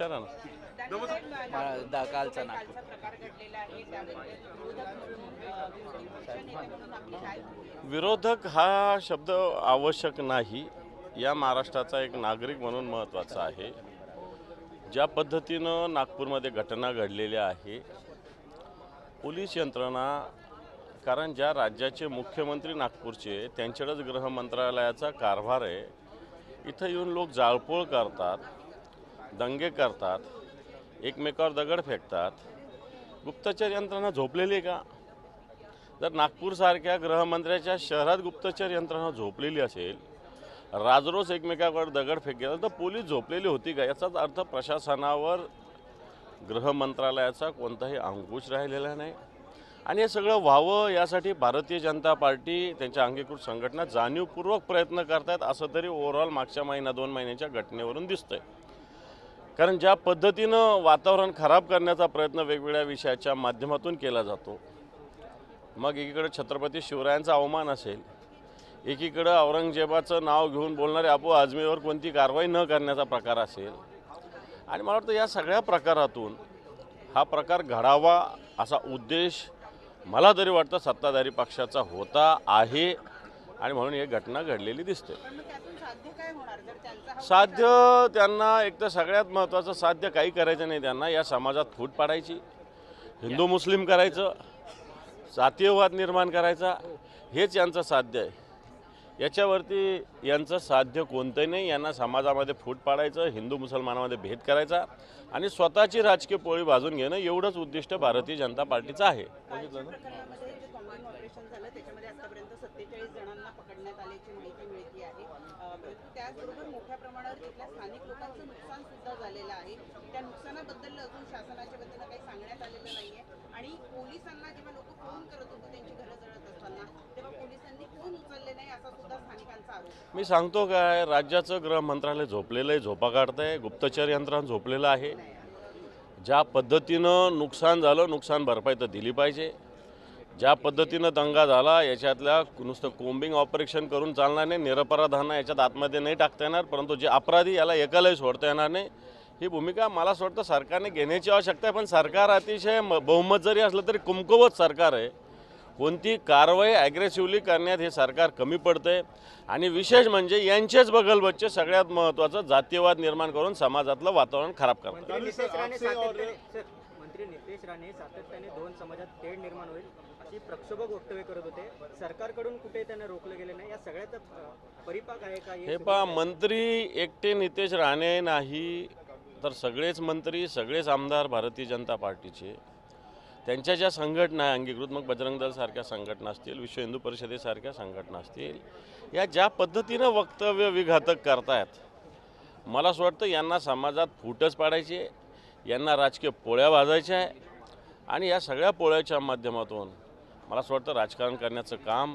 विचारा ना. दा- कालचा नागपूर. प्रकार घडलेला आहे त्याबद्दल विरोधक हा शब्द आवश्यक नाही. या महाराष्ट्राचा एक नागरिक म्हणून महत्त्वाचा आहे. ज्या पद्धतीनं नागपूरमध्ये घटना घडलेल्या आहे पोलीस यंत्रणा कारण ज्या राज्याचे मुख्यमंत्री नागपूरचे त्यांच्याकडेच गृह मंत्रालयाचा कारभार आहे. इथं येऊन लोक जाळपोळ करतात. दंगे करतात एकमेकावर दगड फेकतात. गुप्तचर यंत्रणा झोपलेली आहे का? जर नागपूरसारख्या गृहमंत्र्याच्या शहरात गुप्तचर यंत्रणा झोपलेली असेल राजरोज एकमेकावर दगड फेकेल तर पोलीस झोपलेली होती का? याचाच अर्थ प्रशासनावर गृह मंत्रालयाचा कोणताही अंकुश राहिलेला नाही. आणि हे सगळं व्हावं यासाठी भारतीय जनता पार्टी त्यांच्या अंगीकृत संघटना जाणीवपूर्वक प्रयत्न करतायत असं तरी ओव्हरऑल मागच्या महिना दोन महिन्याच्या घटनेवरून दिसतंय. कारण ज्या पद्धतीनं वातावरण खराब करण्याचा प्रयत्न वेगवेगळ्या विषयाच्या माध्यमातून केला जातो मग एकीकडे छत्रपती शिवरायांचा अवमान असेल एकीकडं औरंगजेबाचं नाव घेऊन बोलणारे अबू आजमीवर कोणती कारवाई न करण्याचा प्रकार असेल. आणि मला वाटतं या सगळ्या प्रकारातून हा प्रकार घडावा असा उद्देश मला तरी वाटतं सत्ताधारी पक्षाचा होता आहे. आणि म्हणून ही घटना घडलेली दिसते. साध्य त्यांना एक तर सगळ्यात महत्त्वाचं साध्य काही करायचं नाही त्यांना या समाजात फूट पाडायची हिंदू मुस्लिम करायचं जातीयवाद निर्माण करायचा हेच यांचं साध्य आहे. याच्यावरती यांचं साध्य कोणतंही नाही यांना समाजामध्ये फूट पाडायचं हिंदू मुसलमानामध्ये भेद करायचा आणि स्वतःची राजकीय पोळी भाजून घेणं एवढंच उद्दिष्ट भारतीय जनता पार्टीचं आहे कालच्या प्रकरणामध्ये जे कॉम्बिंग ऑपरेशन झालं त्याच्यामध्ये आतापर्यंत सत्तेचाळीस जणांना पकडण्यात आल्याची माहिती मिळते आहे. परंतु त्याचबरोबर मोठ्या प्रमाणावर तिथल्या स्थानिक लोकांचं नुकसान सुद्धा झालेलं आहे. त्या नुकसानाबद्दल अजून शासनाच्या वतीनं काही सांगण्यात आलेलं नाहीये आणि पोलिसांना जेव्हा लोक फोन करत होते त्यांची घरं जळत असताना तेव्हा पोलिसांनी फोन उचलले नाही असा सुद्धा स्थानिकांचा आरोप मी सांगतो काय राज्याचं गृह मंत्रालय झोपलेलं आहे झोपा काढतंय गुप्तचर यंत्रणा झोपलेलं आहे. ज्या पद्धतीनं नुकसान झालं नुकसान भरपाई तर दिली पाहिजे. ज्या पद्धतीनं दंगा झाला याच्यातल्या नुसतं कोम्बिंग ऑपरेशन करून चालणार नाही निरपराधांना याच्यात आतमध्ये नाही टाकता येणार परंतु जे अपराधी याला एकालाही सोडता येणार नाही ही भूमिका मला असं वाटतं सरकारने घेण्याची आवश्यकता आहे. पण सरकार अतिशय म- बहुमत जरी असलं तरी कुमकुवत सरकार आहे. कोणती कारवाई ॲग्रेसिव्हली करण्यात हे सरकार कमी पडतंय. आणि विशेष म्हणजे यांचेच बगलबच्चे सगळ्यात महत्त्वाचं जातीयवाद निर्माण करून समाजातलं वातावरण खराब करतात. मंत्री नितेश राणे सातत्याने दोन समाजात तेढ निर्माण होईल अशी प्रक्षोभक वक्तव्य करत होते. सरकारकडून कुठे त्यांना रोखलं गेलं नाही. या सगळ्याचा परिपाक आहे का? हे पहा मंत्री एकटे नितेश राणे नाही तर सगळेच मंत्री सगळेच आमदार भारतीय जनता पार्टीचे. त्यांच्या ज्या संघटना आहे अंगीकृत मग बजरंग दलसारख्या संघटना असतील विश्व हिंदू परिषदेसारख्या संघटना असतील या ज्या पद्धतीनं वक्तव्य विघातक करतायत मला असं वाटतं यांना समाजात फूटच पाडायची आहे. यांना राजकीय पोळ्या वाजायच्या आहे. आणि या सगळ्या पोळ्याच्या माध्यमातून मला असं वाटतं राजकारण करण्याचं काम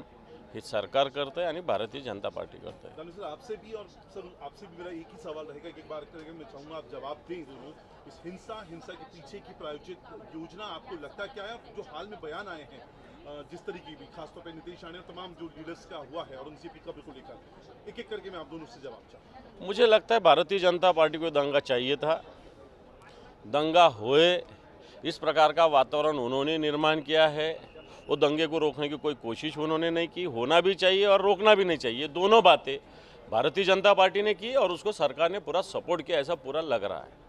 हे सरकार करतं आणि भारतीय जनता पार्टी करतं सर आपसे भी और सर आपसे भी मेरा एक ही सवाल रहेगा एक बार करके मैं चाहूँगा आप जवाब दें दोनों इस हिंसा हिंसा के पीछे की प्रायोजित योजना आपको लगता क्या है? जो हाल में बयान आए हैं जिस तरीके की खासतौर पर नीतीश राणे और तमाम जो लीडर्स का हुआ है और उनसे पिकअप को लेकर एक एक करके मैं आप दोनों से जवाब चाहूँ मुझे लगता है भारतीय जनता पार्टी को दंगा चाहिए था। दंगा होए, इस प्रकार का वातावरण उन्होंने निर्माण किया है। वो दंगे को रोकने की कोई कोशिश उन्होंने नहीं की, होना भी चाहिए और रोकना भी नहीं चाहिए, दोनों बातें भारतीय जनता पार्टी ने की और उसको सरकार ने पूरा सपोर्ट किया, ऐसा पूरा लग रहा है।